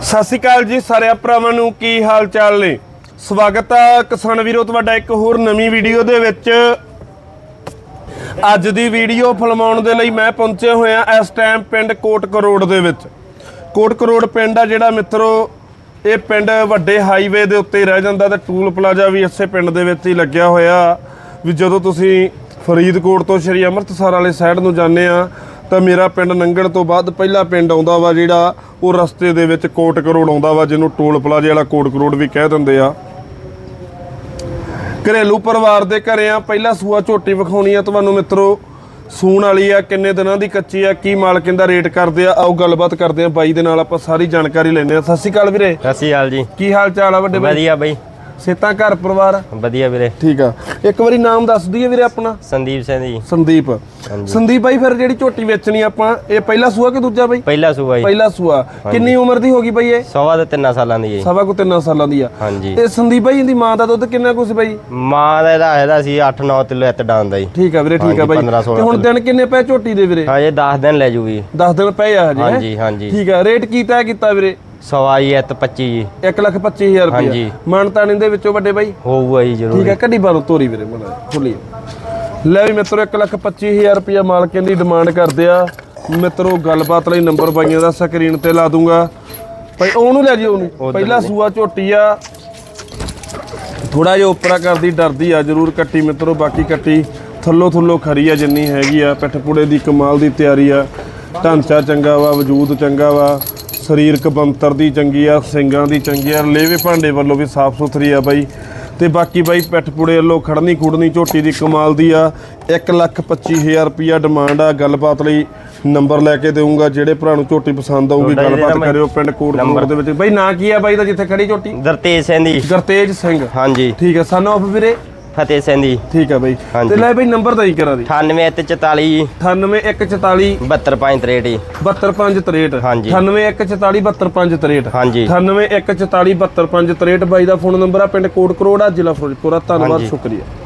ਸਤਿ ਸ਼੍ਰੀ ਅਕਾਲ ਜੀ ਸਾਰੇ ਭਰਾਵਾਂ ਨੂੰ, ਕੀ ਹਾਲ ਚਾਲ ਨੇ? ਸਵਾਗਤ ਹੈ ਕਿਸਾਨ ਵੀਰੋ, ਤੁਹਾਡਾ ਇੱਕ ਹੋਰ ਨਵੀਂ ਵੀਡੀਓ ਦੇ ਵਿੱਚ। ਅੱਜ ਦੀ ਵੀਡੀਓ ਫਿਲਮਾਉਣ ਦੇ ਲਈ ਮੈਂ ਪਹੁੰਚੇ ਹੋਇਆ ਇਸ ਟਾਈਮ ਪਿੰਡ ਕੋਟ ਕਰੋੜ ਦੇ ਵਿੱਚ। ਕੋਟ ਕਰੋੜ ਪਿੰਡ ਆ ਜਿਹੜਾ ਮਿੱਤਰੋ, ਇਹ ਪਿੰਡ ਵੱਡੇ ਹਾਈਵੇ ਦੇ ਉੱਤੇ ਰਹਿ ਜਾਂਦਾ ਤੇ ਟੂਲ ਪਲਾਜ਼ਾ ਵੀ ਇਸੇ ਪਿੰਡ ਦੇ ਵਿੱਚ ਹੀ ਲੱਗਿਆ ਹੋਇਆ। ਵੀ ਜਦੋਂ ਤੁਸੀਂ ਫਰੀਦਕੋਟ ਤੋਂ ਸ਼੍ਰੀ ਅੰਮ੍ਰਿਤਸਰ ਵਾਲੇ ਸਾਈਡ ਨੂੰ ਜਾਂਦੇ ਆ ਤਾਂ ਮੇਰਾ ਪਿੰਡ ਨੰਗਣ ਤੋਂ ਬਾਅਦ ਪਹਿਲਾ ਪਿੰਡ ਆਉਂਦਾ ਵਾ ਜਿਹੜਾ ਉਹ ਰਸਤੇ ਦੇ ਵਿੱਚ ਕੋਟ ਕਰੋੜ ਆਉਂਦਾ ਵਾ ਜਿਹਨੂੰ ਟੂਲ ਪਲਾਜ਼ੇ ਵਾਲਾ ਕੋਟ ਕਰੋੜ ਵੀ ਕਹਿ ਦਿੰਦੇ ਆ। ਘਰੇਲੂ ਪਰਿਵਾਰ ਦੇ ਘਰੇ ਆ ਪਹਿਲਾ ਸੂਆ ਝੋਟੀ ਵਿਖਾਉਣੀ ਆ। ਤੁਹਾਨੂੰ ਮਿੱਤਰੋ ਸੂਣ ਵਾਲੀ ਆ ਕਿੰਨੇ ਦਿਨਾਂ ਦੀ ਕੱਚੀ ਆ ਕੀ ਮਾਲਕਿਨ ਦਾ ਰੇਟ ਕਰਦੇ ਆ ਆਓ ਗੱਲਬਾਤ ਕਰਦੇ ਆ। ਬਾਈ ਦੇ ਨਾਲ ਆਪਾਂ ਸਾਰੀ ਜਾਣਕਾਰੀ ਲੈਣੇ ਆ। ਸਤਿ ਸ਼੍ਰੀ ਅਕਾਲ ਵੀਰੇ। ਸਤਿ ਸ਼੍ਰੀ ਅਕਾਲ ਜੀ। ਕੀ ਹਾਲ ਚਾਲ ਆ ਵੱਡੇ ਬਾਈ? ਵਧੀਆ ਬਈ। ਸੇਤਾ ਘਰ ਪਰਿਵਾਰ? ਵਧੀਆ ਵੀਰੇ। ਠੀਕ ਆ। ਇੱਕ ਵਾਰੀ ਨਾਮ ਦੱਸ ਦਈਏ ਵੀਰੇ ਆਪਣਾ? ਸੰਦੀਪ ਸਿੰਘ ਜੀ। ਸੰਦੀਪ। ਸੰਦੀਪ ਬਾਈ ਫਿਰ ਜਿਹੜੀ ਝੋਟੀ ਵੇਚਣੀ ਆਪਾਂ ਇਹ ਪਹਿਲਾ ਸੂਆ ਕਿ ਦੂਜਾ ਬਾਈ? ਪਹਿਲਾ ਸੂਬਾ ਜੀ। ਪਹਿਲਾ ਸੂਆ। ਕਿੰਨੀ ਉਮਰ ਦੀ ਹੋਗੀ ਬਾਈ ਇਹ? ਸਵਾ ਦੇ ਤਿੰਨਾਂ ਸਾਲਾਂ ਦੀ ਜੀ। ਸਵਾ ਕੋ ਤਿੰਨ ਸਾਲਾਂ ਦੀ ਆ। ਹਾਂਜੀ। ਤੇ ਸੰਦੀਪ ਬਾਈ ਇਹਦੀ ਮਾਂ ਦਾ ਦੁੱਧ ਕਿੰਨਾ ਕੁ ਸੀ ਬਾਈ? ਮਾਂ ਦਾ ਇਹਦਾ ਇਹਦਾ ਸੀ 8-9 ਕਿਲੋ ਇੱਤ ਡਾਂਦਾ ਜੀ। ਠੀਕ ਆ ਵੀਰੇ ਠੀਕ ਆ ਬਾਈ। 15 16 ਤੇ ਹੁਣ ਦਿਨ ਕਿੰਨੇ ਪਏ ਝੋਟੀ ਦੇ ਵੀਰੇ? ਹਾਂ ਇਹ 10 ਦਿਨ ਲੈ ਜੂਗੀ। 10 ਦਿਨ ਪਏ ਆ ਹਜੇ ਹੈਂ? ਹਾਂਜੀ ਹਾਂਜੀ। ਠੀਕ ਆ ਰੇਟ ਕੀ ਤੈਅ ਕੀਤਾ ਵੀਰੇ? ਸਵਾ ਜੀ ਇੱਤ 25 ਜੀ। 1 ਲੱਖ 25000 ਰੁਪਏ ਹਾਂਜੀ। ਮਾਨਤਾਨੀ ਦੇ ਵਿੱਚੋਂ ਵੱਡੇ ਬਾਈ? ਹੋਊਗਾ ਜੀ ਜ਼ਰੂਰ। ਠੀਕ ਆ ਕੱਢੀ ਬਾਰੋ ਤੋਰੀ ਵੀਰੇ ਮਨਾ ਖੁੱਲੀ। ਲੈ ਵੀ ਮਿੱਤਰੋ 1 ਲੱਖ 25000 ਰੁਪਏ ਮਾਲਕਾਂ ਦੀ ਡਿਮਾਂਡ ਕਰਦੇ ਆ। ਮਿੱਤਰੋ ਗੱਲਬਾਤ ਲਈ ਨੰਬਰ ਬਾਈਆਂ ਦਾ ਸਕਰੀਨ ਤੇ ਲਾ ਦੂੰਗਾ। ਭਾਈ ਉਹਨੂੰ ਲੈ ਜਿਓ ਉਹਨੂੰ। ਪਹਿਲਾ ਸੂਆ ਝੋਟੀ ਆ। ਥੋੜਾ ਜਿਹਾ ਉਪਰਾ ਕਰਦੀ ਡਰਦੀ ਆ ਜਰੂਰ ਕੱਟੀ ਮਿੱਤਰੋ ਬਾਕੀ ਕੱਟੀ ਥੱਲੋ ਥੱਲੋ ਖਰੀ ਆ ਜਿੰਨੀ ਹੈਗੀ ਆ। ਪਿੱਠ ਪੁੜੇ ਦੀ ਕਮਾਲ ਦੀ ਤਿਆਰੀ ਆ। ਢਾਂਚਾ ਚੰਗਾ ਵਾ ਵਜੂਦ ਚੰਗਾ ਵਾ। ਸਰੀਰਕ ਬੰਤਰ ਦੀ ਚੰਗੀ ਆ ਸਿੰਗਾਂ ਦੀ ਚੰਗੀ ਆ ਲੇਵੇ ਭਾਂਡੇ ਵੱਲੋਂ ਵੀ ਸਾਫ਼ ਸੁਥਰੀ ਆ ਬਾਈ। ਤੇ ਬਾਕੀ ਬਾਈ ਪੁੜੇ ਵੱਲੋਂ ਖੜਨੀ ਖੁੜਨੀ ਝੋਟੀ ਦੀ ਕਮਾਲ ਦੀ ਆ। 125000 ਰੁਪਿਆ ਡਿਮਾਂਡ ਆ। ਗੱਲਬਾਤ ਲਈ ਨੰਬਰ ਲੈ ਕੇ ਦੇਊਂਗਾ ਜਿਹੜੇ ਭਰਾ ਨੂੰ ਝੋਟੀ ਪਸੰਦ ਆਊਗੀ ਗੱਲਬਾਤ ਕਰਿਓ ਪਿੰਡ ਕੋਟਪੁਰ ਦੇ ਵਿੱਚ। ਬਾਈ ਨਾਂ ਕੀ ਆ ਬਾਈ ਦਾ ਜਿੱਥੇ ਖੜੀ ਝੋਟੀ? ਦਰਤੇਜ ਸਿੰਘ ਦੀ। ਗਰਤੇਜ ਸਿੰਘ। ਹਾਂਜੀ। ਠੀਕ ਹੈ ਸਨ ਆਫ ਵੀਰੇ। ਫਤਿਹ ਸਿੰਘ ਠੀਕ ਹੈ ਬਾਈ। ਹਾਂਜੀ। ਤੇ ਲੈ ਬਾਈ ਨੰਬਰ ਤਾਂ ਹੀ ਕਰਾ ਦੀ। 98 ਇੱਤ 44 ਜੀ 98144 72563 ਜੀ। 72563 ਹਾਂਜੀ। 98144 72563 ਹਾਂਜੀ। 98144 72563 ਬਾਈ ਦਾ ਫੋਨ ਨੰਬਰ ਆ ਪਿੰਡ ਕੋਟ ਕਰੋੜਾ ਜ਼ਿਲ੍ਹਾ ਫਿਰੋਜ਼ਪੁਰ ਆ। ਧੰਨਵਾਦ ਹਾਂਜੀ। ਸ਼ੁਕਰੀਆ।